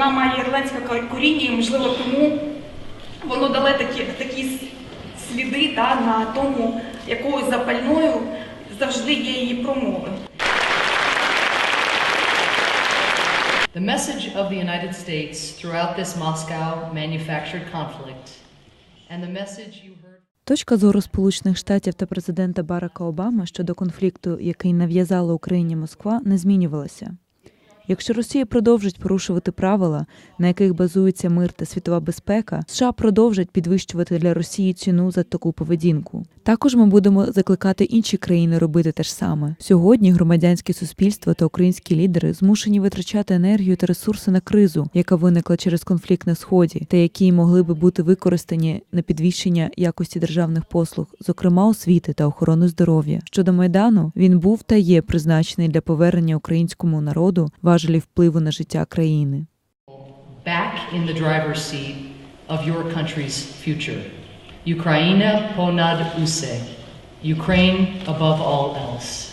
вона має ірландське коріння, і можливо тому воно дало такі, такі сліди та, на тому, якою запальною завжди є її промови. The message of the United States throughout this Moscow manufactured conflict, and the message you heard. Точка зору Сполучених Штатів та президента Барака Обами щодо конфлікту, який нав'язала Україні Москва, не змінювалася. Якщо Росія продовжить порушувати правила, на яких базується мир та світова безпека, США продовжать підвищувати для Росії ціну за таку поведінку. Також ми будемо закликати інші країни робити те ж саме. Сьогодні громадянське суспільство та українські лідери змушені витрачати енергію та ресурси на кризу, яка виникла через конфлікт на сході, та які могли би бути використані на підвищення якості державних послуг, зокрема освіти та охорони здоров'я. Щодо майдану, він був та є призначений для повернення українському народу важелі впливу на життя країни. back in the driver's seat of your country's future. Ukraina ponad use. Ukraine above all else.